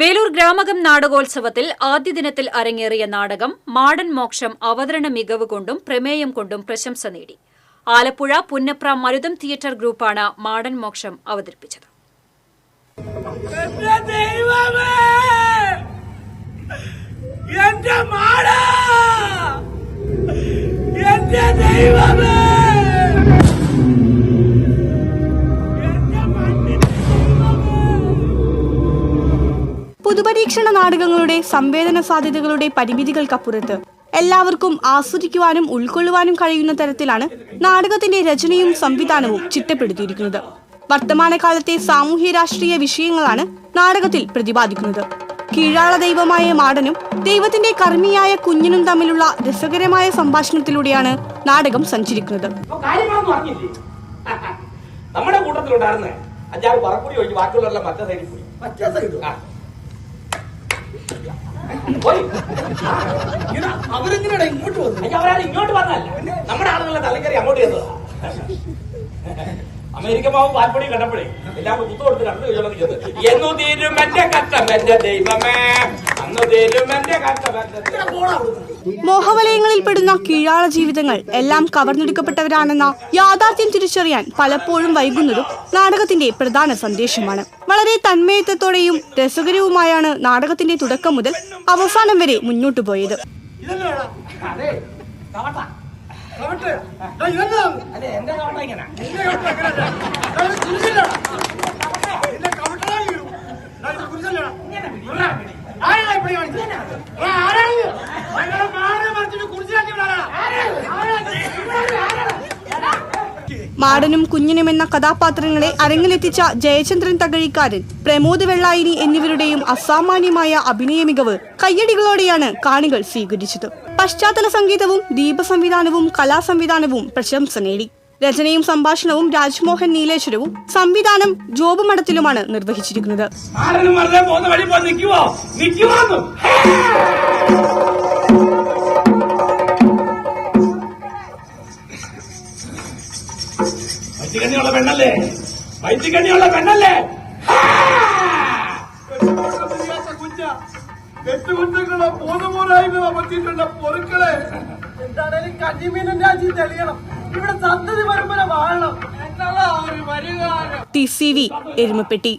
വേലൂർ ഗ്രാമകം നാടകോത്സവത്തിൽ ആദ്യ ദിനത്തിൽ അരങ്ങേറിയ നാടകം മാടൻ മോക്ഷം അവതരണ മികവ് കൊണ്ടും പ്രമേയം കൊണ്ടും പ്രശംസ നേടി. ആലപ്പുഴ പുന്നപ്ര മരുതം തിയേറ്റർ ഗ്രൂപ്പാണ് മാടൻ മോക്ഷം അവതരിപ്പിച്ചത്. പുതുപരീക്ഷണ നാടകങ്ങളുടെ സംവേദന സാധ്യതകളുടെ പരിമിതികൾക്കപ്പുറത്ത് എല്ലാവർക്കും ആസ്വദിക്കുവാനും ഉൾക്കൊള്ളുവാനും കഴിയുന്ന തരത്തിലാണ് നാടകത്തിന്റെ രചനയും സംവിധാനവും ചിട്ടപ്പെടുത്തിയിരിക്കുന്നത്. വർത്തമാനകാലത്തെ സാമൂഹ്യ രാഷ്ട്രീയ വിഷയങ്ങളാണ് നാടകത്തിൽ പ്രതിപാദിക്കുന്നത്. കീഴാള ദൈവമായ മാടനും ദൈവത്തിന്റെ കർമ്മിയായ കുഞ്ഞിനും തമ്മിലുള്ള രസകരമായ സംഭാഷണത്തിലൂടെയാണ് നാടകം സഞ്ചരിക്കുന്നത്. നമ്മുടെ കൂട്ടത്തിലുണ്ടായിരുന്ന അഞ്ചാറ് പറക്കൂടി ഒഴിച്ച് ബാക്കിയുള്ളവരെല്ലാം മറ്റേ സൈഡിൽ പോയി. മറ്റേ സൈഡ് ആ. പോയി. അവരെങ്ങനെയാ ഇങ്ങോട്ട് വന്നു അയ്യോ, അവരാരും ഇങ്ങോട്ട് വന്നല്ല നമ്മുടെ ആളുകളെ തലക്കറി അങ്ങോട്ട് ചെന്നതാ അമേരിക്ക മാവ് പാൽപ്പൊടി കണ്ടപ്പോഴേ എല്ലാം കുത്തു കൊടുത്ത് കണ്ടു ചെന്ന് എന്നു തീരും എന്റെ കഷ്ടം എന്റെ ദൈവമേ മോഹവലയങ്ങളിൽ പെടുന്ന കീഴാള ജീവിതങ്ങൾ എല്ലാം കവർന്നെടുക്കപ്പെട്ടവരാണെന്ന യാഥാർത്ഥ്യം തിരിച്ചറിയാൻ പലപ്പോഴും വൈകുന്നതും നാടകത്തിന്റെ പ്രധാന സന്ദേശമാണ്. വളരെ തന്മയത്വത്തോടെയും രസകരവുമായാണ് നാടകത്തിന്റെ തുടക്കം മുതൽ അവസാനം വരെ മുന്നോട്ടു പോയത്. മാടനും കുഞ്ഞിനും എന്ന കഥാപാത്രങ്ങളെ അരങ്ങിലെത്തിച്ച ജയചന്ദ്രൻ തകഴിക്കാരൻ പ്രമോദ് വെള്ളായിനി എന്നിവരുടെയും അസാമാന്യമായ അഭിനയ മികവ് കയ്യടികളോടെയാണ് കാണികൾ സ്വീകരിച്ചത്. പശ്ചാത്തല സംഗീതവും ദീപ സംവിധാനവും കലാസംവിധാനവും പ്രശംസ നേടി. രചനയും സംഭാഷണവും രാജ്മോഹൻ നീലേശ്വരവും സംവിധാനം ജോബ് മഠത്തിലുമാണ് നിർവഹിച്ചിരിക്കുന്നത്. വൈദ്യകണ്ണിയുള്ള പെണ്ണല്ലേ? വൈദ്യകണ്ണിയുള്ള പെണ്ണല്ലേ? ബോധമോരായ്മ പറ്റിയിട്ടുള്ള പൊറുക്കളെ എന്താണേലും കഞ്ഞിമീനും രാജി തെളിയണം? ഇവിടെ സന്തതി പരമ്പര വാഴണം. എന്നുള്ള ഒരു ടി സി വി എരുമപ്പെട്ടി.